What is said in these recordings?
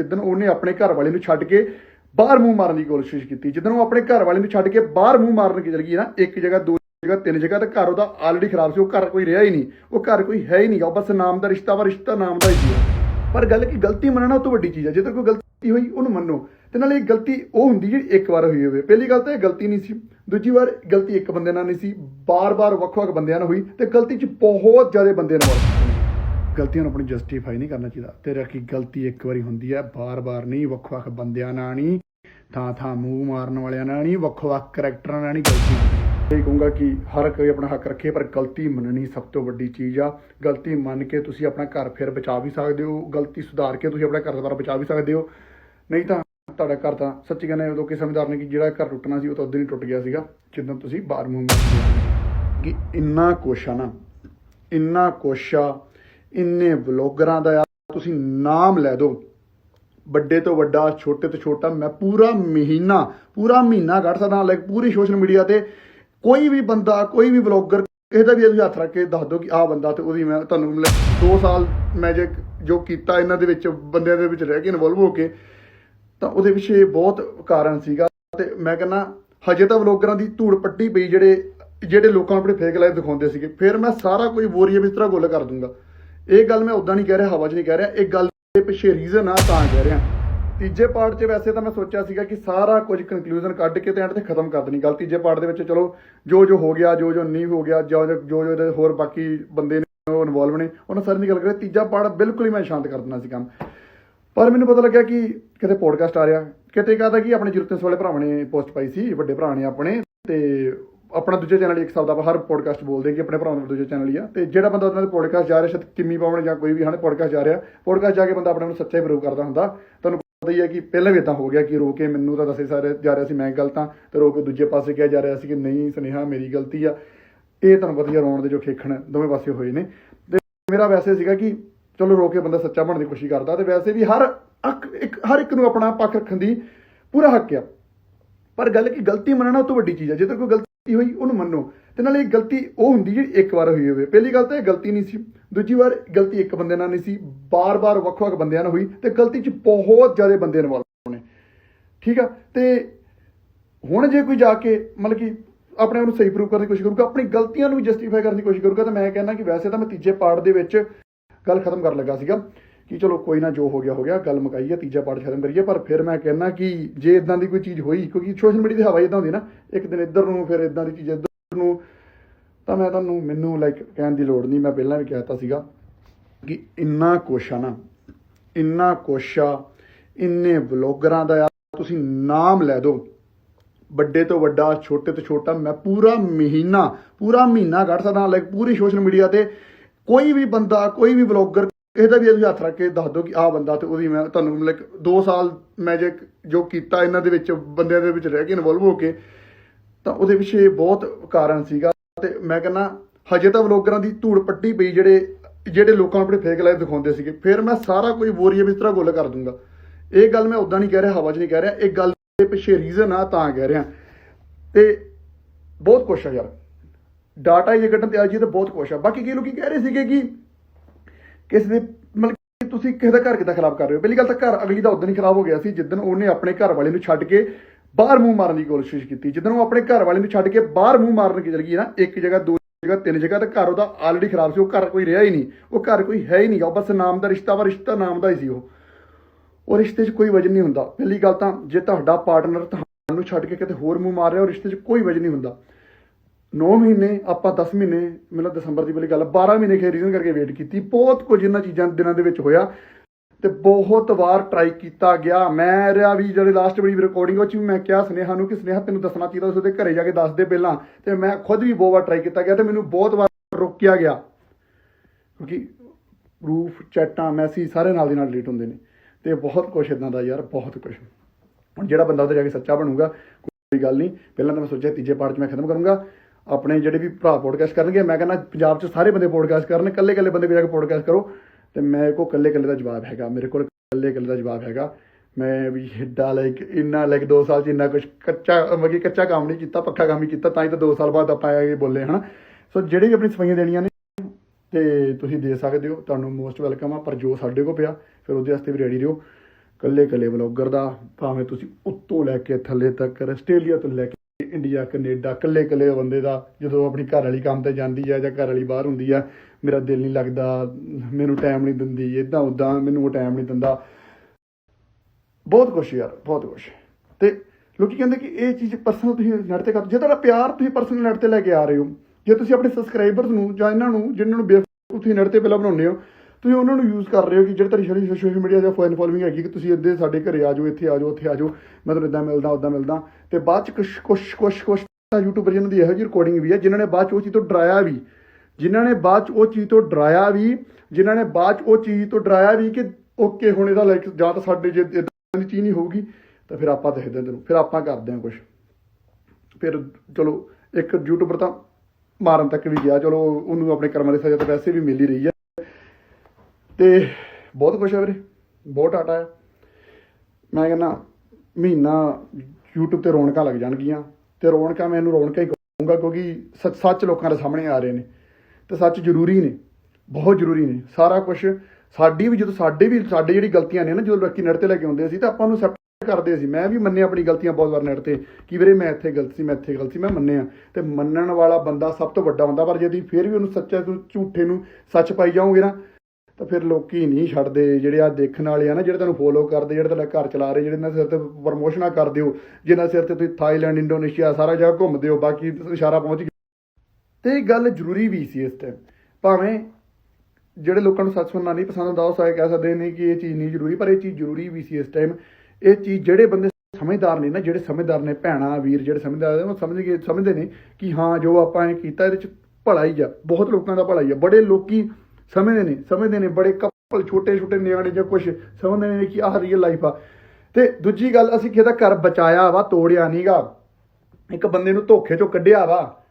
ਜਿੱਦਣ ਉਹਨੇ ਆਪਣੇ ਘਰ ਵਾਲੇ ਨੂੰ ਛੱਡ ਕੇ ਬਾਹਰ ਮੂੰਹ ਮਾਰਨ ਦੀ ਕੋਸ਼ਿਸ਼ ਕੀਤੀ, ਜਿੱਦਣ ਉਹ ਆਪਣੇ ਘਰ ਵਾਲੇ ਨੂੰ ਛੱਡ ਕੇ ਬਾਹਰ ਮੂੰਹ ਮਾਰਨ ਕੀ ਚਲ ਗਈ ਨਾ, ਇੱਕ ਜਗ੍ਹਾ, ਦੋ ਜਗ੍ਹਾ, ਤਿੰਨ ਜਗ੍ਹਾ, ਤੇ ਘਰ ਉਹਦਾ ਆਲਰੇਡੀ ਖਰਾਬ ਸੀ, ਉਹ ਘਰ ਕੋਈ ਰਿਹਾ ਹੀ ਨਹੀਂ, ਉਹ ਘਰ ਕੋਈ ਹੈ ਹੀ ਨਹੀਂ ਉਹ ਬਸ ਨਾਮ ਦਾ ਰਿਸ਼ਤਾ ਵਾ, ਰਿਸ਼ਤਾ ਨਾਮ ਦਾ ਹੀ ਸੀ ਪਰ ਗੱਲ ਕੀ, ਗਲਤੀ ਮੰਨਣਾ ਉਹ ਤੋਂ ਵੱਡੀ ਚੀਜ਼ ਹੈ ਜੇ ਕੋਈ ਗਲਤੀ ਹੋਈ, ਉਹਨੂੰ ਮੰਨੋ। ਤੇ ਨਾਲੇ ਇਹ ਗਲਤੀ ਉਹ ਹੁੰਦੀ ਜਿਹੜੀ ਇੱਕ ਵਾਰ ਹੋਈ ਹੋਵੇ। ਪਹਿਲੀ ਗੱਲ ਤਾਂ ਇਹ ਗਲਤੀ ਨਹੀਂ ਸੀ, ਦੂਜੀ ਵਾਰ ਗਲਤੀ ਇੱਕ ਬੰਦੇ ਨਾਲ ਨਹੀਂ ਸੀ, ਬਾਰ-ਬਾਰ, ਵੱਖ-ਵੱਖ ਬੰਦਿਆਂ ਨਾਲ ਹੋਈ, ਤੇ ਗਲਤੀ 'ਚ ਬਹੁਤ ਜ਼ਿਆਦਾ ਬੰਦੇ ਨਾਲ ਹੋਈ। ਗਲਤੀਆਂ ਨੂੰ ਆਪਣੀ ਜਸਟੀਫਾਈ ਨਹੀਂ ਕਰਨਾ ਚਾਹੀਦਾ। ਤੇਰਾ ਕੀ ਗਲਤੀ ਇੱਕ ਵਾਰੀ ਹੁੰਦੀ ਹੈ? ਬਾਰ-ਬਾਰ ਨਹੀਂ, ਵੱਖ-ਵੱਖ ਬੰਦਿਆਂ ਨਾਲ ਨਹੀਂ, ਥਾਂ-ਥਾਂ ਮੂੰਹ ਮਾਰਨ ਵਾਲਿਆਂ ਨਾਲ ਨਹੀਂ, ਵੱਖ-ਵੱਖ ਕਰੈਕਟਰਾਂ ਨਾਲ ਨਹੀਂ ਗਲਤੀ ਇਹ ਕਹੂੰਗਾ ਕਿ ਹਰ ਕੋਈ ਆਪਣਾ ਹੱਕ ਰੱਖੇ ਪਰ ਗਲਤੀ ਮੰਨਣੀ ਸਭ ਤੋਂ ਵੱਡੀ ਚੀਜ਼ ਆ। ਗਲਤੀ ਮੰਨ ਕੇ ਤੁਸੀਂ ਆਪਣਾ ਘਰ ਫਿਰ ਬਚਾ ਵੀ ਸਕਦੇ ਹੋ। ਗਲਤੀ ਸੁਧਾਰ ਕੇ ਤੁਸੀਂ ਆਪਣਾ ਘਰ ਦੁਬਾਰਾ ਬਚਾ ਵੀ ਸਕਦੇ ਹੋ। ਨਹੀਂ ਤਾਂ ਤੁਹਾਡਾ ਘਰ ਤਾਂ ਸੱਚੀ ਕਹਿੰਦੇ ਉਦੋਂ ਕਿਸੇ ਸਮਝਦਾਰ ਨੇ ਕਿ ਜਿਹੜਾ ਘਰ ਟੁੱਟਣਾ ਸੀ, ਉਹ ਤਾਂ ਉਦੋਂ ਹੀ ਟੁੱਟ ਗਿਆ ਸੀਗਾ ਜਦੋਂ ਤੁਸੀਂ ਬਾਹਰ ਮੂੰਹ ਕਿ ਇੰਨਾ ਕੁਛ ਆ ਨਾ, ਇੰਨਾ ਕੁਛ ਆ ਇੰਨੇ ਵਲੋਗਰਾਂ ਦਾ ਆ ਤੁਸੀਂ ਨਾਮ ਲੈ ਦਿਓ। ਵੱਡੇ ਤੋਂ ਵੱਡਾ, ਛੋਟੇ ਤੋਂ ਛੋਟਾ, ਮੈਂ ਪੂਰਾ ਮਹੀਨਾ ਪੂਰਾ ਮਹੀਨਾ ਕੱਢ ਸਕਦਾ ਲਾਈਕ ਪੂਰੀ ਸੋਸ਼ਲ ਮੀਡੀਆ ਤੇ ਕੋਈ ਵੀ ਬੰਦਾ, ਕੋਈ ਵੀ ਵਲੌਗਰ ਕਿਸੇ ਦਾ ਵੀ ਤੁਸੀਂ ਹੱਥ ਰੱਖ ਕੇ ਦੱਸ ਦਿਓ ਕਿ ਆਹ ਬੰਦਾ ਤੇ ਉਹਦੀ ਮੈਂ ਤੁਹਾਨੂੰ 2 ਸਾਲ ਮੈਂ ਜੇ ਜੋ ਕੀਤਾ ਇਹਨਾਂ ਦੇ ਵਿੱਚ, ਬੰਦਿਆਂ ਦੇ ਵਿੱਚ ਰਹਿ ਕੇ ਇਨਵੋਲਵ ਹੋ ਕੇ, ਤਾਂ ਉਹਦੇ ਪਿੱਛੇ ਬਹੁਤ ਕਾਰਨ ਸੀਗਾ ਤੇ ਮੈਂ ਕਹਿੰਦਾ, ਹਜੇ ਤਾਂ ਵਲੋਗਰਾਂ ਦੀ ਧੂੜ ਪੱਟੀ ਪਈ ਜਿਹੜੇ ਜਿਹੜੇ ਲੋਕਾਂ ਨੂੰ ਆਪਣੇ ਫੇਕ ਲਾਈਫ ਦਿਖਾਉਂਦੇ ਸੀਗੇ। ਫਿਰ ਮੈਂ ਸਾਰਾ ਕੁਝ ਬੋਰੀਏ ਤਰ੍ਹਾਂ ਗੁੱਲ ਕਰ ਦੂੰਗਾ। ਇਹ ਗੱਲ ਮੈਂ ਉਦਾਂ ਨਹੀਂ ਕਹਿ ਰਿਹਾ, ਹਵਾ 'ਚ ਨਹੀਂ ਕਹਿ ਰਿਹਾ, ਇਹ ਗੱਲ ਦੇ ਪਿੱਛੇ ਰੀਜ਼ਨ ਆ, ਤਾਂ ਕਹਿ ਰਿਹਾ। ਤੀਜੇ ਪਾਰਟ 'ਚ ਵੈਸੇ ਤਾਂ ਮੈਂ ਸੋਚਿਆ ਸੀਗਾ ਕਿ ਸਾਰਾ ਕੁਝ ਕੰਕਲੂਜਨ ਕੱਢ ਕੇ ਤੇ ਐਂਡ ਤੇ ਖਤਮ ਕਰ ਦੇਣੀ ਗੱਲ। ਤੀਜੇ ਪਾਰਟ ਦੇ ਵਿੱਚ ਚਲੋ ਜੋ ਜੋ ਹੋ ਗਿਆ ਜੋ ਜੋ ਨਹੀਂ ਹੋ ਗਿਆ, ਜੋ ਜੋ ਜੋ ਜੋ ਇਹਦੇ ਹੋਰ ਬਾਕੀ ਬੰਦੇ ਨੇ ਉਹ ਇਨਵੋਲਵ ਨੇ, ਉਹਨਾਂ ਸਾਰਿਆਂ ਦੀ ਗੱਲ ਕਰੇ ਤੀਜਾ ਪਾਰਟ ਬਿਲਕੁਲ ਹੀ ਮੈਂ ਸ਼ਾਂਤ ਕਰ ਦੇਣਾ ਸੀ ਕੰਮ। ਪਰ ਮੈਨੂੰ ਪਤਾ ਲੱਗਿਆ ਕਿ ਕਿਤੇ ਪੋਡਕਾਸਟ ਆ ਰਿਹਾ, ਕਿਤੇ ਕਹਦਾ ਕਿ ਆਪਣੇ ਜ਼ਰੂਰਤਾਂ ਵਾਲੇ ਭਰਾਵਾਂ ਨੇ ਪੋਸਟ ਪਾਈ ਸੀ, ਵੱਡੇ ਭਰਾ ਨੇ ਆਪਣੇ, ਤੇ ਆਪਣਾ ਦੂਜੇ ਚੈਨਲ ਇੱਕ ਸ਼ਬਦ ਆਪਾਂ ਹਰ ਪੋਡਕਾਸਟ ਬੋਲਦੇ ਕਿ ਆਪਣੇ ਭਰਾਵਾਂ ਦਾ ਦੂਜੇ ਚੈਨਲ ਹੀ ਆ। ਤੇ ਜਿਹੜਾ ਬੰਦਾ ਉਹਨਾਂ ਦੇ ਪੋਡਕਾਸਟ ਜਾ ਰਿਹਾ ਸ਼ਾਇਦ ਕਿੰਮੀ ਪਾਵਣ ਜਾਂ ਕੋਈ ਵੀ ਹਨ ਪੋਡਕਾਸਟ ਜਾ ਰਿਹਾ ਪੋਡਕਾਸਟ ਜਾ ਕੇ ਬੰਦਾ ਆਪਣੇ ਨੂੰ ਸੱਚਾ ਹੀ ਪ੍ਰੂਵ ਕਰਦਾ ਹੁੰਦਾ। ਤੁਹਾਨੂੰ ਪਤਾ ਹੀ ਹੈ ਕਿ ਪਹਿਲਾਂ ਵੀ ਇਦਾਂ ਹੋ ਗਿਆ ਕਿ ਰੋ ਕੇ ਮੈਨੂੰ ਤਾਂ ਦੱਸੇ ਸਾਰੇ ਜਾ ਰਿਹਾ ਸੀ ਮੈਂ ਗਲਤ ਹਾਂ ਤੇ ਰੋ ਕੇ ਦੂਜੇ ਪਾਸੇ ਕਿਹਾ ਜਾ ਰਿਹਾ ਸੀ ਕਿ ਨਹੀਂ ਸੁਨੇਹਾ, ਮੇਰੀ ਗਲਤੀ ਆ। ਇਹ ਤੁਹਾਨੂੰ ਪਤਾ ਹੀ ਰੋਣ ਦੇ ਜੋ ਖੇਖਣ ਦੋਵੇਂ ਪਾਸੇ ਹੋਏ ਨੇ। ਤੇ ਮੇਰਾ ਵੈਸੇ ਸੀਗਾ ਕਿ ਚਲੋ ਰੋ ਕੇ ਬੰਦਾ ਸੱਚਾ ਬਣਨ ਦੀ ਕੋਸ਼ਿਸ਼ ਕਰਦਾ, ਤੇ ਵੈਸੇ ਵੀ ਹਰ ਅੱਖ ਇੱਕ, ਹਰ ਇੱਕ ਨੂੰ ਆਪਣਾ ਪੱਖ ਰੱਖਣ ਦੀ ਪੂਰਾ ਹੱਕ ਆ। ਪਰ ਗੱਲ ਕਿ, ਗਲਤੀ ਮੰਨਣਾ ਉਹ ਤੋਂ ਵੱਡੀ ਚੀਜ਼ ਹੈ ਜੇ ਤੇ ਕੋਈ ਗਲਤੀ ਹੋਈ, ਉਹਨੂੰ ਮੰਨੋ। ਤੇ ਨਾਲੇ ਇਹ ਗਲਤੀ ਉਹ ਹੁੰਦੀ ਜਿਹੜੀ ਇੱਕ ਵਾਰ ਹੋਈ ਹੋਵੇ। ਪਹਿਲੀ ਗੱਲ ਤਾਂ ਇਹ ਗਲਤੀ ਨਹੀਂ ਸੀ। ਦੂਜੀ ਵਾਰ ਗਲਤੀ ਇੱਕ ਬੰਦੇ ਨਾਲ ਨਹੀਂ ਸੀ। ਬਾਰ-ਬਾਰ, ਵੱਖ-ਵੱਖ ਬੰਦਿਆਂ ਨਾਲ ਹੋਈ ਤੇ ਗਲਤੀ 'ਚ ਬਹੁਤ ਜ਼ਿਆਦਾ ਬੰਦੇ ਇਨਵੋਲਵ ਹੋਣੇ। ਠੀਕ ਆ? ਤੇ ਹੁਣ ਜੇ ਕੋਈ ਜਾ ਕੇ ਮਤਲਬ ਕਿ ਆਪਣੇ ਆਪ ਨੂੰ ਸਹੀ ਪ੍ਰੂਵ ਕਰਨ ਦੀ ਕੋਸ਼ਿਸ਼ ਕਰੂਗਾ, ਆਪਣੀ ਗਲਤੀਆਂ ਨੂੰ ਜਸਟੀਫਾਈ ਕਰਨ ਦੀ ਕੋਸ਼ਿਸ਼ ਕਰੂਗਾ, ਤਾਂ ਮੈਂ ਕਹਿੰਦਾ ਕਿ ਵੈਸੇ ਤਾਂ ਮੈਂ ਤੀਜੇ ਪਾਰਟ ਦੇ ਵਿੱਚ ਗੱਲ ਖਤਮ ਕਰਨ ਲੱਗਾ ਸੀਗਾ। ਕਿ ਚਲੋ ਕੋਈ ਨਾ ਜੋ ਹੋ ਗਿਆ ਹੋ ਗਿਆ, ਗੱਲ ਮੁਕਾਈਏ, ਤੀਜਾ ਪਾਠ ਖਤਮ ਕਰੀਏ, ਪਰ ਫਿਰ ਮੈਂ ਕਹਿੰਦਾ ਕਿ ਜੇ ਇਦਾਂ ਦੀ ਕੋਈ ਚੀਜ਼ ਹੋਈ, ਕਿਉਂਕਿ ਸੋਸ਼ਲ ਮੀਡੀਆ ਦੀ ਹਵਾ ਇਦਾਂ ਹੁੰਦੀ ਨਾ, ਇੱਕ ਦਿਨ ਇੱਧਰ ਨੂੰ, ਫਿਰ ਇਦਾਂ ਦੀ ਚੀਜ਼ ਇੱਧਰ ਨੂੰ, ਤਾਂ ਮੈਂ ਤੁਹਾਨੂੰ ਮੈਨੂੰ ਲਾਈਕ ਕਹਿਣ ਦੀ ਲੋੜ ਨਹੀਂ, ਮੈਂ ਪਹਿਲਾਂ ਵੀ ਕਹਿਤਾ ਸੀਗਾ ਕਿ ਇੰਨਾ ਕੁਛ ਆ ਨਾ, ਇੰਨਾ ਕੁਛ ਆ, ਇੰਨੇ ਵਲੋਗਰਾਂ ਦਾ ਤੁਸੀਂ ਨਾਮ ਲੈ ਦਿਓ, ਵੱਡੇ ਤੋਂ ਵੱਡਾ, ਛੋਟੇ ਤੋਂ ਛੋਟਾ, ਮੈਂ ਪੂਰਾ ਮਹੀਨਾ ਪੂਰਾ ਮਹੀਨਾ ਕੱਢ ਸਕਦਾ ਲਾਈਕ ਪੂਰੀ ਸੋਸ਼ਲ ਮੀਡੀਆ ਤੇ, ਕੋਈ ਵੀ ਬੰਦਾ, ਕੋਈ ਵੀ ਵਲੌਗਰ ਕਿਸੇ ਦਾ ਵੀ ਤੁਸੀਂ ਹੱਥ ਰੱਖ ਕੇ ਦੱਸ ਦਿਓ ਕਿ ਆਹ ਬੰਦਾ ਤੇ ਉਹਦੀ ਮੈਂ ਤੁਹਾਨੂੰ ਲਾਈਕ 2 ਸਾਲ ਮੈਂ ਜੇ ਜੋ ਕੀਤਾ ਇਹਨਾਂ ਦੇ ਵਿੱਚ, ਬੰਦਿਆਂ ਦੇ ਵਿੱਚ ਰਹਿ ਕੇ ਇਨਵੋਲਵ ਹੋ ਕੇ, ਤਾਂ ਉਹਦੇ ਪਿੱਛੇ ਬਹੁਤ ਕਾਰਨ ਸੀਗਾ ਤੇ ਮੈਂ ਕਹਿੰਦਾ ਹਜੇ ਤਾਂ ਵਲੋਗਰਾਂ ਦੀ ਧੂੜ ਪੱਟੀ ਪਈ ਜਿਹੜੇ ਜਿਹੜੇ ਲੋਕਾਂ ਨੂੰ ਆਪਣੇ ਫੇਕ ਲਾਈਫ ਦਿਖਾਉਂਦੇ ਸੀਗੇ। ਫਿਰ ਮੈਂ ਸਾਰਾ ਕੁਝ ਬੋਰੀਏ ਤਰ੍ਹਾਂ ਗੁੱਲ ਕਰ ਦੂੰਗਾ। ਇਹ ਗੱਲ ਮੈਂ ਉਦਾਂ ਨਹੀਂ ਕਹਿ ਰਿਹਾ, ਹਵਾ 'ਚ ਨਹੀਂ ਕਹਿ ਰਿਹਾ, ਇਹ ਗੱਲ ਦੇ ਪਿੱਛੇ ਰੀਜ਼ਨ ਆ, ਤਾਂ ਕਹਿ ਰਿਹਾ। ਤੇ ਬਹੁਤ ਕੁਛ ਆ ਯਾਰ। ਡਾਟਾ ਇਹ ਕੱਢਣ ਤੇ ਆ ਜੀ ਤਾਂ ਬਹੁਤ ਕੁਛ ਆ। ਬਾਕੀ ਕਈ ਲੋਕੀ ਕਹਿ ਰਹੇ ਸੀਗੇ ਕਿ ਕਿਸੇ ਦੇ ਮਤਲਬ ਕਿ ਤੁਸੀਂ ਕਿਸੇ ਦਾ ਘਰ ਕਿੱਦਾਂ ਖਰਾਬ ਕਰ ਰਹੇ ਹੋ? ਪਹਿਲੀ ਗੱਲ ਤਾਂ ਘਰ ਅਗਲੀ ਦਾ ਉਦੋਂ ਹੀ ਖਰਾਬ ਹੋ ਗਿਆ ਸੀ, ਜਿੱਦਣ ਉਹਨੇ ਆਪਣੇ ਘਰ ਵਾਲੇ ਨੂੰ ਛੱਡ ਕੇ ਬਾਹਰ ਮੂੰਹ ਮਾਰਨ ਦੀ ਕੋਸ਼ਿਸ਼ ਕੀਤੀ। ਜਿੱਦਣ ਉਹ ਆਪਣੇ ਘਰ ਵਾਲੇ ਨੂੰ ਛੱਡ ਕੇ ਬਾਹਰ ਮੂੰਹ ਮਾਰਨ ਕੀ ਚਲ ਗਈ ਨਾ, ਇੱਕ ਜਗ੍ਹਾ, ਦੋ ਜਗ੍ਹਾ, ਤਿੰਨ ਜਗ੍ਹਾ, ਤੇ ਘਰ ਉਹਦਾ ਆਲਰੇਡੀ ਖਰਾਬ ਸੀ, ਉਹ ਘਰ ਕੋਈ ਰਿਹਾ ਹੀ ਨਹੀਂ। ਉਹ ਘਰ ਕੋਈ ਹੈ ਹੀ ਨਹੀਂ ਉਹ ਬਸ ਨਾਮ ਦਾ ਰਿਸ਼ਤਾ ਵਾ, ਰਿਸ਼ਤਾ ਨਾਮ ਦਾ ਹੀ ਸੀ ਉਹ। ਉਹ ਰਿਸ਼ਤੇ 'ਚ ਕੋਈ ਵਜਨ ਨਹੀਂ ਹੁੰਦਾ। ਪਹਿਲੀ ਗੱਲ ਤਾਂ ਜੇ ਤੁਹਾਡਾ ਪਾਰਟਨਰ ਤੁਹਾਨੂੰ ਛੱਡ ਕੇ ਕਿਤੇ ਹੋਰ ਮੂੰਹ ਮਾਰ ਰਿਹਾ, ਉਹ ਰਿਸ਼ਤੇ 'ਚ ਕੋਈ ਵਜਨ ਨਹੀਂ ਹੁੰਦਾ। 9 ਮਹੀਨੇ, ਆਪਾਂ 10 ਮਹੀਨੇ, ਮੈਨੂੰ ਦਸੰਬਰ ਦੀ ਵਾਲੀ ਗੱਲ 12 ਮਹੀਨੇ ਖੇ ਰੀਜ਼ਨ ਕਰਕੇ ਵੇਟ ਕੀਤੀ। ਬਹੁਤ ਕੁਝ ਇਹਨਾਂ ਚੀਜ਼ਾਂ ਦਿਨਾਂ ਦੇ ਵਿੱਚ ਹੋਇਆ ਤੇ ਬਹੁਤ ਵਾਰ ਟਰਾਈ ਕੀਤਾ ਗਿਆ। ਮੈਂ ਰਿਆ ਵੀ ਜਿਹੜੇ ਲਾਸਟ ਵਾਲੀ ਰਿਕਾਰਡਿੰਗ ਵਿੱਚ ਵੀ ਮੈਂ ਕਿਹਾ ਸੁਨੇਹਾ ਨੂੰ ਕਿ ਸੁਨੇਹਾ ਤੈਨੂੰ ਦੱਸਣਾ ਚਾਹੀਦਾ ਸੀ ਉਹਦੇ ਘਰੇ ਜਾ ਕੇ ਦੱਸ ਦੇ ਪਹਿਲਾਂ। ਤੇ ਮੈਂ ਖੁਦ ਵੀ ਬਹੁਤ ਵਾਰ ਟਰਾਈ ਕੀਤਾ ਗਿਆ ਤੇ ਮੈਨੂੰ ਬਹੁਤ ਵਾਰ ਰੋਕਿਆ ਗਿਆ। ਕਿਉਂਕਿ ਪ੍ਰੂਫ ਚੈਟਾਂ ਮੈਸੇਜ ਸਾਰੇ ਨਾਲ ਦੀ ਨਾਲ ਡਿਲੀਟ ਹੁੰਦੇ ਨੇ। ਤੇ ਬਹੁਤ ਕੁਝ ਇਦਾਂ ਦਾ ਯਾਰ, ਬਹੁਤ ਕੁਝ। ਹੁਣ ਜਿਹੜਾ ਬੰਦਾ ਉੱਥੇ ਜਾ ਕੇ ਸੱਚਾ ਬਣੂਗਾ, ਕੋਈ ਗੱਲ ਨਹੀਂ। ਪਹਿਲਾਂ ਤਾਂ ਮੈਂ ਸੋਚਿਆ ਤੀਜੇ ਪਾਰਟ 'ਚ ਮੈਂ ਖਤਮ ਕਰੂੰਗਾ। ਆਪਣੇ ਜਿਹੜੇ ਵੀ ਭਰਾ ਪੋਡਕਾਸਟ ਕਰਨਗੇ, ਮੈਂ ਕਹਿੰਦਾ ਪੰਜਾਬ 'ਚ ਸਾਰੇ ਬੰਦੇ ਪੋਡਕਾਸਟ ਕਰਨ, ਇਕੱਲੇ ਇਕੱਲੇ ਬੰਦੇ ਕੋਈ ਜਾ ਕੇ ਪੋਡਕਾਸਟ ਕਰੋ। ਤੇ ਮੇਰੇ ਕੋਲ ਇਕੱਲੇ ਇਕੱਲੇ ਦਾ ਜਵਾਬ ਹੈਗਾ, ਮੇਰੇ ਕੋਲ ਇਕੱਲੇ ਇਕੱਲੇ ਦਾ ਜਵਾਬ ਹੈਗਾ। ਮੈਂ ਵੀ ਹਿੱਡਾ ਲਾਈਕ ਇੰਨਾ ਲਾਈਕ 2 ਸਾਲ 'ਚ ਇੰਨਾ ਕੁਝ ਕੱਚਾ ਮਗੀ ਕੱਚਾ ਕੰਮ ਨਹੀਂ ਕੀਤਾ, ਪੱਕਾ ਕੰਮ ਹੀ ਕੀਤਾ, ਤਾਂ ਹੀ ਤਾਂ 2 ਸਾਲ ਬਾਅਦ ਆਪਾਂ ਇਹ ਬੋਲੇ, ਹਨਾ। ਸੋ ਜਿਹੜੇ ਵੀ ਆਪਣੀ ਸਫਾਈਆਂ ਦੇਣੀਆਂ ਨੇ, ਤੇ ਤੁਸੀਂ ਦੇ ਸਕਦੇ ਹੋ, ਤੁਹਾਨੂੰ ਮੋਸਟ ਵੈਲਕਮ ਆ, ਪਰ ਜੋ ਸਾਡੇ ਕੋਲ ਪਿਆ, ਫਿਰ ਉਹਦੇ ਵਾਸਤੇ ਵੀ ਰੈਡੀ ਰਹੋ। ਕੱਲੇ ਕੱਲੇ ਬਲੌਗਰ ਦਾ, ਭਾਵੇਂ ਤੁਸੀਂ ਉੱਤੋਂ ਲੈ ਕੇ ਥੱਲੇ ਤੱਕ, ਆਸਟ੍ਰੇਲੀਆ ਤੋਂ ਲੈ ਕੇ ਇੰਡੀਆ, ਕੈਨੇਡਾ, ਇਕੱਲੇ ਕੱਲੇ ਬੰਦੇ ਦਾ ਜਦੋਂ ਆਪਣੀ ਘਰ ਵਾਲੀ ਕੰਮ ਤੇ ਜਾਂਦੀ ਹੈ ਜਾਂ ਘਰ ਵਾਲੀ ਬਾਹਰ ਹੁੰਦੀ ਆ, ਮੇਰਾ ਦਿਲ ਨਹੀਂ ਲੱਗਦਾ, ਮੈਨੂੰ ਟਾਈਮ ਨਹੀਂ ਦਿੰਦੀ ਇਦਾਂ ਉਦਾਂ ਮੈਨੂੰ ਉਹ ਟਾਈਮ ਨਹੀਂ ਦਿੰਦਾ। ਬਹੁਤ ਕੁਛ ਯਾਰ, ਬਹੁਤ ਕੁਛ ਤੇ ਲੋਕੀ ਕਹਿੰਦੇ ਕਿ ਇਹ ਚੀਜ਼ ਪਰਸਨਲ ਤੁਸੀਂ ਨੈਟ ਤੇ ਕਰ, ਜੇ ਤੁਹਾਡਾ ਪਿਆਰ ਤੁਸੀਂ ਪਰਸਨਲ ਨੈਟ ਤੇ ਲੈ ਕੇ ਆ ਰਹੇ ਹੋ, ਜੇ ਤੁਸੀਂ ਆਪਣੇ ਸਬਸਕ੍ਰਾਈਬਰਸ ਨੂੰ ਜਾਂ ਇਹਨਾਂ ਨੂੰ, ਜਿਨ੍ਹਾਂ ਨੂੰ ਬੇਵਕੂਫ ਤੁਸੀਂ ਨੈਟ ਤੇ ਪਹਿਲਾਂ ਬਣਾਉਂਦੇ ਹੋ ਤੁਸੀਂ ਉਹਨਾਂ ਨੂੰ ਯੂਜ਼ ਕਰ ਰਹੇ ਹੋ ਕਿ ਜਿਹੜੇ ਤੁਹਾਡੀ ਸਾਰੀ ਸੋਸ਼ਲ ਮੀਡੀਆ ਜਾਂ ਫੋਨ ਫੋਲੋਇੰਗ ਹੈਗੀ, ਕਿ ਤੁਸੀਂ ਇੱਦੇ ਸਾਡੇ ਘਰੇ ਆ ਜਾਓ, ਇੱਥੇ ਆ ਜਾਓ, ਉੱਥੇ ਆ ਜਾਓ ਮਤਲਬ ਤੁਹਾਨੂੰ ਇਦਾਂ ਮਿਲਦਾ ਉਦਾਂ ਮਿਲਦਾ। ਤੇ ਬਾਅਦ ਚ ਕੁਛ ਕੁਛ ਕੁਛ ਕੁਛ ਤਾਂ ਯੂਟਿਊਬਰ ਜਿਹਨਾਂ ਦੀ ਇਹੋ ਜਿਹੀ ਰਿਕਾਰਡਿੰਗ ਵੀ ਹੈ, ਜਿਨ੍ਹਾਂ ਨੇ ਬਾਅਦ ਚ ਉਹ ਚੀਜ਼ ਤੋਂ ਡਰਾਇਆ ਵੀ। ਜਿਨ੍ਹਾਂ ਨੇ ਬਾਅਦ ਚ ਉਹ ਚੀਜ਼ ਤੋਂ ਡਰਾਇਆ ਵੀ, ਜਿਨ੍ਹਾਂ ਨੇ ਬਾਅਦ ਚ ਉਹ ਚੀਜ਼ ਤੋਂ ਡਰਾਇਆ ਵੀ ਕਿ ਓਕੇ ਹੁਣ ਇਹਦਾ ਲਾਈਕ ਜਾਂ ਤਾਂ ਸਾਡੇ ਜੇ ਇਦਾਂ ਦੀ ਚੀਜ਼ ਨਹੀਂ ਹੋਊਗੀ, ਤਾਂ ਫਿਰ ਆਪਾਂ ਦੇਖਦੇ ਹਾਂ ਤੈਨੂੰ, ਫਿਰ ਆਪਾਂ ਕਰਦੇ ਹਾਂ ਕੁਝ ਫਿਰ ਚਲੋ, ਇੱਕ ਯੂਟਿਊਬਰ ਤਾਂ ਮਾਰਨ ਤੱਕ ਵੀ ਗਿਆ, ਚਲੋ ਉਹਨੂੰ ਆਪਣੇ ਕਰਮਾਂ ਦੀ ਸਜ਼ਾ ਤਾਂ ਵੈਸੇ ਵੀ ਮਿਲ ਹੀ ਰਹੀ ਹੈ। ਤੇ ਬਹੁਤ ਕੁਛ ਆ ਵੀਰੇ, ਬਹੁਤ ਆਟਾ ਹੈ ਮੈਂ ਕਹਿੰਦਾ, ਮਹੀਨਾ YouTube ਤੇ ਰੌਣਕਾਂ ਲੱਗ ਜਾਣਗੀਆਂ ਤੇ ਰੌਣਕਾਂ ਮੈਂ ਇਹਨੂੰ ਰੌਣਕਾਂ ਹੀ ਕਹੂੰਗਾ ਕਿਉਂਕਿ ਸੱਚ ਸੱਚ ਲੋਕਾਂ ਦੇ ਸਾਹਮਣੇ ਆ ਰਹੇ ਨੇ ਤੇ ਸੱਚ ਜ਼ਰੂਰੀ ਨੇ, ਬਹੁਤ ਜ਼ਰੂਰੀ ਨੇ। ਸਾਰਾ ਕੁਝ ਸਾਡੀ ਵੀ ਜਦੋਂ ਸਾਡੇ ਵੀ ਸਾਡੇ ਜਿਹੜੀ ਗਲਤੀਆਂ ਨੇ ਨਾ, ਜਦੋਂ ਲੋਕੀ ਨੜ ਤੇ ਲੈ ਕੇ ਆਉਂਦੇ ਸੀ ਤਾਂ ਆਪਾਂ ਨੂੰ accept ਕਰਦੇ ਸੀ। ਮੈਂ ਵੀ ਮੰਨਿਆ ਆਪਣੀ ਗਲਤੀਆਂ ਬਹੁਤ ਵਾਰ ਨੜ ਤੇ ਕਿ ਵੀਰੇ ਮੈਂ ਇੱਥੇ ਗਲਤ ਸੀ, ਮੈਂ ਇੱਥੇ ਗਲਤ ਸੀ, ਮੈਂ ਮੰਨਿਆ। ਤੇ ਮੰਨਣ ਵਾਲਾ ਬੰਦਾ ਸਭ ਤੋਂ ਵੱਡਾ ਹੁੰਦਾ, ਪਰ ਜੇ ਤੁਸੀਂ ਫਿਰ ਵੀ ਉਹਨੂੰ ਸੱਚਾ ਨੂੰ ਝੂਠੇ ਨੂੰ ਸੱਚ ਪਾਈ ਜਾਓਗੇ ਨਾ ਤਾਂ ਫਿਰ ਲੋਕੀ ਨਹੀਂ ਛੱਡਦੇ। ਜਿਹੜੇ ਆ ਦੇਖਣ ਵਾਲੇ ਆ ਨਾ, ਜਿਹੜੇ ਤੁਹਾਨੂੰ ਫੋਲੋ ਕਰਦੇ, ਜਿਹੜੇ ਤੁਹਾਡਾ ਘਰ ਚਲਾ ਰਹੇ, ਜਿਹੜੇ ਨਾਲ ਸਿਰ ਤੇ ਪ੍ਰਮੋਸ਼ਨਾਂ ਕਰਦੇ ਹੋ ਜਿਨ੍ਹਾਂ ਸਿਰ ਤੇ ਤੁਸੀਂ ਥਾਈਲੈਂਡ ਇੰਡੋਨੇਸ਼ੀਆ ਸਾਰਾ ਜਗ੍ਹਾ ਘੁੰਮਦੇ ਹੋ, ਬਾਕੀ ਇਸ਼ਾਰਾ ਪਹੁੰਚ ਗਿਆ। ਤੇ ਇਹ ਗੱਲ ਜ਼ਰੂਰੀ ਵੀ ਸੀ ਇਸ ਟਾਈਮ ਭਾਵੇਂ ਜਿਹੜੇ ਲੋਕਾਂ ਨੂੰ ਸੱਚ ਸੁਣਨਾ ਨਹੀਂ ਪਸੰਦ ਆਉਂਦਾ ਉਹ ਸਾਰੇ ਕਹਿ ਸਕਦੇ ਨੇ ਕਿ ਇਹ ਚੀਜ਼ ਨਹੀਂ ਜ਼ਰੂਰੀ, ਪਰ ਇਹ ਚੀਜ਼ ਜ਼ਰੂਰੀ ਵੀ ਸੀ ਇਸ ਟਾਈਮ ਇਹ ਚੀਜ਼ ਜਿਹੜੇ ਬੰਦੇ ਸਮਝਦਾਰ ਨੇ ਨਾ, ਜਿਹੜੇ ਸਮਝਦਾਰ ਨੇ, ਭੈਣਾ, ਵੀਰ ਜਿਹੜੇ ਸਮਝਦਾਰ ਨੇ, ਉਹ ਸਮਝ ਗਏ, ਸਮਝਦੇ ਨੇ ਕਿ ਹਾਂ, ਜੋ ਆਪਾਂ ਇਹ ਕੀਤਾ, ਇਹਦੇ ਚ ਭਲਾ ਹੀ ਆ। ਬਹੁਤ ਲੋਕਾਂ ਦਾ ਭਲਾ ਹੀ ਆ। ਬੜੇ ਲੋਕੀ ਸਮਝਦੇ ਨੇ ਸਮਝਦੇ ਨੇ ਬੜੇ ਕਪਲ ਛੋਟੇ ਛੋਟੇ ਨਿਆਣੇ ਜਾਂ ਕੁਝ ਸਮਝਦੇ ਨੇ ਕਿ ਆਹ ਰੀਅਲ ਲਾਈਫ ਆ। ਤੇ ਦੂਜੀ ਗੱਲ ਅਸੀਂ ਕਿਸੇ ਦਾ ਘਰ ਬਚਾਇਆ ਵਾ ਤੋੜਿਆ ਨਹੀਂਗਾ ਇੱਕ ਬੰਦੇ ਨੂੰ ਧੋਖੇ ਚੋਂ ਕੱਢਿਆ ਵਾ।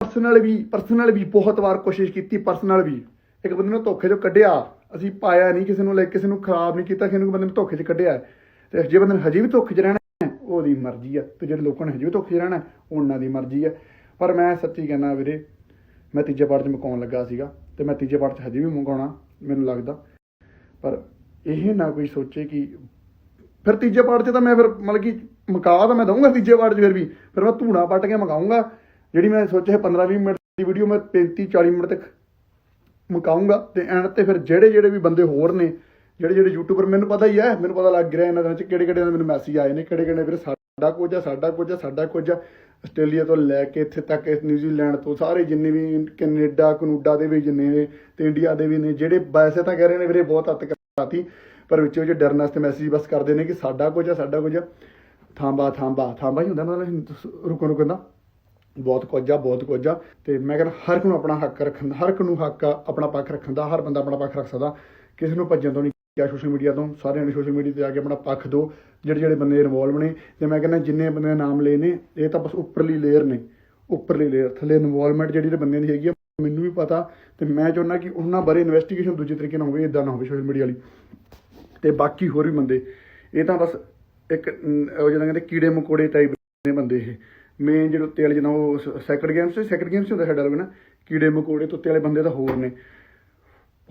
ਪਰਸਨਲ ਵੀ ਪਰਸਨਲ ਵੀ ਬਹੁਤ ਵਾਰ ਕੋਸ਼ਿਸ਼ ਕੀਤੀ ਪਰਸਨਲ ਵੀ। ਇੱਕ ਬੰਦੇ ਨੂੰ ਧੋਖੇ ਚੋਂ ਕੱਢਿਆ। ਅਸੀਂ ਪਾਇਆ ਨਹੀਂ ਕਿਸੇ ਨੂੰ ਲੈ ਕਿਸੇ ਨੂੰ ਖਰਾਬ ਨਹੀਂ ਕੀਤਾ ਕਿਸੇ ਨੂੰ ਬੰਦੇ ਨੂੰ ਧੋਖੇ 'ਚ ਕੱਢਿਆ। ਤੇ ਜੇ ਬੰਦੇ ਨੂੰ ਹਜੇ ਵੀ ਧੋਖੇ 'ਚ ਰਹਿਣਾ ਹੈ, ਉਹਦੀ ਮਰਜ਼ੀ ਆ। ਤੇ ਜਿਹੜੇ ਲੋਕਾਂ ਨੇ ਹਜੇ ਵੀ ਧੋਖੇ 'ਚ ਰਹਿਣਾ ਉਹਨਾਂ ਦੀ ਮਰਜ਼ੀ ਆ। ਪਰ ਮੈਂ ਸੱਚੀ ਕਹਿੰਦਾ ਵੀਰੇ ਮੈਂ ਤੀਜੇ ਪਾਰਟ 'ਚ ਮੁਕਾਉਣ ਲੱਗਾ ਸੀਗਾ। ਤੇ ਮੈਂ ਤੀਜੇ ਪਾਰਟ 'ਚ ਹਜੇ ਵੀ ਮੁਕਾਉਣਾ ਮੈਨੂੰ ਲੱਗਦਾ। ਪਰ ਇਹ ਨਾ ਕੋਈ ਸੋਚੇ ਕਿ ਫਿਰ ਤੀਜੇ ਪਾਰਟ 'ਚ ਤਾਂ ਮੈਂ ਫਿਰ ਮਤਲਬ ਕਿ ਮੁਕਾ ਤਾਂ ਮੈਂ ਦਊਂਗਾ ਤੀਜੇ ਪਾਰਟ 'ਚ ਫਿਰ ਵੀ, ਫਿਰ ਮੈਂ ਧੂਣਾ ਪੱਟ ਕੇ ਮਕਾਉਂਗਾ ਜਿਹੜੀ ਮੈਂ ਸੋਚਿਆ 15-20 ਮਿੰਟ ਦੀ ਵੀਡੀਓ ਮੈਂ 35-40 ਮਿੰਟ ਤੱਕ ਮੁਕਾਉਂਗਾ ਤੇ ਐਂਡ ਤੇ ਫਿਰ ਜਿਹੜੇ ਜਿਹੜੇ ਵੀ ਬੰਦੇ ਹੋਰ ਨੇ, ਜਿਹੜੇ ਜਿਹੜੇ ਯੂਟਿਊਬਰ ਮੈਨੂੰ ਪਤਾ ਹੀ ਹੈ, ਮੈਨੂੰ ਪਤਾ ਲੱਗ ਰਿਹਾ ਇਹਨਾਂ ਦੇ ਵਿੱਚ ਕਿਹੜੇ ਕਿਹੜੇ ਮੈਨੂੰ ਮੈਸੇਜ ਆਏ ਨੇ, ਕਿਹੜੇ ਕਿਹੜੇ ਵੀਰੇ ਸਾਡਾ ਕੁਝ ਆ, ਸਾਡਾ ਕੁਝ ਆ, ਸਾਡਾ ਕੁਝ ਆ। ਆਸਟ੍ਰੇਲੀਆ ਤੋਂ ਲੈ ਕੇ ਇੱਥੇ ਤੱਕ ਨਿਊਜ਼ੀਲੈਂਡ ਤੋਂ ਸਾਰੇ ਜਿੰਨੇ ਵੀ ਕੈਨੇਡਾ, ਕਨੂਡਾ ਦੇ ਵੀ ਜਿੰਨੇ ਨੇ ਤੇ ਇੰਡੀਆ ਦੇ ਵੀ ਨੇ, ਜਿਹੜੇ ਵੈਸੇ ਤਾਂ ਕਹਿ ਰਹੇ ਨੇ ਵੀਰੇ ਬਹੁਤ ਹੱਦ ਕਰਾਤੀ ਪਰ ਵਿੱਚੋਂ ਜੇ ਡਰਨ ਵਾਸਤੇ ਮੈਸੇਜ ਬਸ ਕਰਦੇ ਨੇ ਕਿ ਸਾਡਾ ਕੁਝ ਆ, ਸਾਡਾ ਕੁਝ ਆ। ਥਾਂਬਾ ਥਾਂਬਾ ਥਾਂਬਾ ਹੀ ਹੁੰਦਾ ਮਤਲਬ ਰੁਕਣ ਰੁਕਣ ਦਾ ਬਹੁਤ ਕੁਝ ਆ, ਬਹੁਤ ਕੁਝ ਆ। ਤੇ ਮੈਂ ਕਹਿੰਦਾ ਹਰ ਇੱਕ ਨੂੰ ਆਪਣਾ ਹੱਕ ਰੱਖਣ ਦਾ ਹਰ ਇੱਕ ਨੂੰ ਹੱਕ ਆ, ਆਪਣਾ ਪੱਖ ਰੱਖਣ ਦਾ, ਹਰ ਬੰਦਾ ਆਪਣਾ ਪੱਖ ਰੱਖ ਸਕਦਾ। ਕਿਸੇ ਨੂੰ ਭੱਜਣ ਤੋਂ ਨਹੀਂ ਕਿਹਾ ਸੋਸ਼ਲ ਮੀਡੀਆ ਤੋਂ, ਸਾਰਿਆਂ ਨੇ ਸੋਸ਼ਲ ਮੀਡੀਆ ਤੇ ਜਾ ਕੇ ਆਪਣਾ ਪੱਖ ਦੋ ਜਿਹੜੇ ਜਿਹੜੇ ਬੰਦੇ ਇਨਵੋਲਵ ਨੇ ਤੇ ਮੈਂ ਕਹਿੰਦਾ ਜਿੰਨੇ ਬੰਦੇ ਨਾਮ ਲਏ ਨੇ ਇਹ ਤਾਂ ਬਸ ਉੱਪਰਲੀ ਲੇਅਰ ਨੇ ਉੱਪਰਲੀ ਲੇਅਰ ਥੱਲੇ ਇਨਵੋਲਵਮੈਂਟ ਜਿਹੜੀ ਜਿਹੜੇ ਬੰਦਿਆਂ ਦੀ ਹੈਗੀ ਆ ਮੈਨੂੰ ਵੀ ਪਤਾ ਤੇ ਮੈਂ ਚਾਹੁੰਦਾ ਕਿ ਉਹਨਾਂ ਬਾਰੇ ਇਨਵੈਸਟੀਗੇਸ਼ਨ ਦੂਜੇ ਤਰੀਕੇ ਨਾਲ ਹੋਵੇ ਇਦਾਂ ਨਾ ਹੋਵੇ ਸੋਸ਼ਲ ਮੀਡੀਆ ਵਾਲੀ। ਤੇ ਬਾਕੀ ਹੋਰ ਵੀ ਬੰਦੇ ਇਹ ਤਾਂ ਬਸ ਇੱਕ ਅਮ, ਉਹ ਜਿਹੜਾ ਕਹਿੰਦੇ ਕੀੜੇ ਮਕੋੜੇ ਟਾਈਪ ਨੇ ਬੰਦੇ ਇਹ। ਮੇਨ ਜਿਹੜੇ ਉੱਤੇ ਵਾਲੇ ਜਿਹਨਾਂ ਉਹ ਸੈਕੰਡ ਗੇਮਸ ਸੈਕੰਡ ਗੇਮਸ ਹੁੰਦਾ ਸਾਡਾ ਲੋਕ ਨਾ ਕੀੜੇ ਮਕੋੜੇ ਤੋਂ ਉੱਤੇ ਵਾਲੇ ਬੰਦੇ ਤਾਂ ਹੋਰ ਨੇ।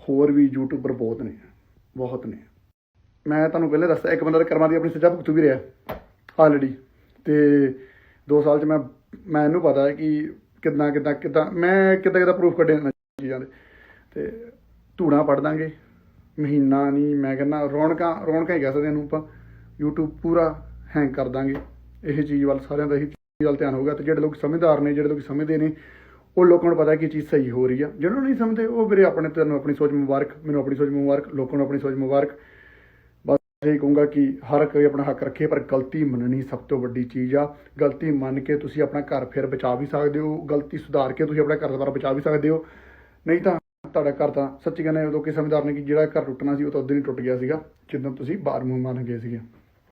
ਹੋਰ ਵੀ ਯੂਟਿਊਬਰ ਬਹੁਤ ਨੇ ਬਹੁਤ ਨੇ। ਮੈਂ ਤੁਹਾਨੂੰ ਪਹਿਲੇ ਦੱਸਿਆ, ਇੱਕ ਬੰਦਾ ਤਾਂ ਕਰਮਾਂ ਦੀ ਆਪਣੀ ਸਜ਼ਾ ਭੁਗਤ ਵੀ ਰਿਹਾ ਆਲਰੇਡੀ ਤੇ 2 ਸਾਲ ਚ ਮੈਂ ਮੈਂ ਇਹਨੂੰ ਪਤਾ ਹੈ ਕਿ ਕਿੱਦਾਂ ਕਿੱਦਾਂ ਕਿੱਦਾਂ, ਮੈਂ ਕਿੱਦਾਂ ਕਿੱਦਾਂ ਪ੍ਰੂਫ ਕੱਢੇ ਇਹਨਾਂ ਚੀਜ਼ਾਂ ਦੇ। ਤੇ ਧੂਣਾ ਪੜ ਦਾਂਗੇ, ਮਹੀਨਾ ਨਹੀਂ, ਮੈਂ ਕਹਿੰਦਾ ਰੌਣਕਾਂ ਰੌਣਕਾਂ ਹੀ ਕਹਿ ਸਕਦੇ ਇਹਨੂੰ ਆਪਾਂ। YouTube ਪੂਰਾ ਹੈਂਗ ਕਰ ਦਾਂਗੇ। ਇਹ ਚੀਜ਼ ਵੱਲ ਸਾਰਿਆਂ ਦਾ ਇਹੀ ਚੀਜ਼ ਵੱਲ ਧਿਆਨ ਹੋਊਗਾ ਤੇ ਜਿਹੜੇ ਲੋਕ ਸਮਝਦਾਰ ਨੇ, ਜਿਹੜੇ ਲੋਕ ਸਮਝਦੇ ਨੇ, ਉਹ ਲੋਕਾਂ ਨੂੰ ਪਤਾ ਕਿ ਇਹ ਚੀਜ਼ ਸਹੀ ਹੋ ਰਹੀ ਆ। ਜਿਹਨਾਂ ਨੂੰ ਨਹੀਂ ਸਮਝਦੇ, ਉਹ ਵੀਰੇ ਆਪਣੇ ਤੁਹਾਨੂੰ ਆਪਣੀ ਸੋਚ ਮੁਬਾਰਕ, ਮੈਨੂੰ ਆਪਣੀ ਸੋਚ ਮੁਬਾਰਕ, ਲੋਕਾਂ ਨੂੰ ਆਪਣੀ ਸੋਚ ਮੁਬਾਰਕ। ਇਹ ਕਹੂੰਗਾ ਕਿ ਹਰ ਕੋਈ ਆਪਣਾ ਹੱਕ ਰੱਖੇ ਪਰ ਗਲਤੀ ਮੰਨਣੀ ਸਭ ਤੋਂ ਵੱਡੀ ਚੀਜ਼ ਆ। ਗਲਤੀ ਮੰਨ ਕੇ ਤੁਸੀਂ ਆਪਣਾ ਘਰ ਫਿਰ ਬਚਾ ਵੀ ਸਕਦੇ ਹੋ, ਗਲਤੀ ਸੁਧਾਰ ਕੇ ਤੁਸੀਂ ਆਪਣਾ ਘਰ ਦੁਬਾਰਾ ਬਚਾ ਵੀ ਸਕਦੇ ਹੋ। ਨਹੀਂ ਤਾਂ ਤੁਹਾਡਾ ਘਰ ਤਾਂ ਸੱਚੀ ਕਹਿੰਦੇ ਲੋਕੀ ਸਮਝਦਾਰ ਨੇ ਕਿ ਜਿਹੜਾ ਘਰ ਟੁੱਟਣਾ ਸੀ, ਉਹ ਤਾਂ ਉਦੋਂ ਹੀ ਟੁੱਟ ਗਿਆ ਸੀਗਾ ਜਦੋਂ ਤੁਸੀਂ ਬਾਹਰ ਮੂੰਹ ਮੰਨ ਗਏ ਸੀਗੇ।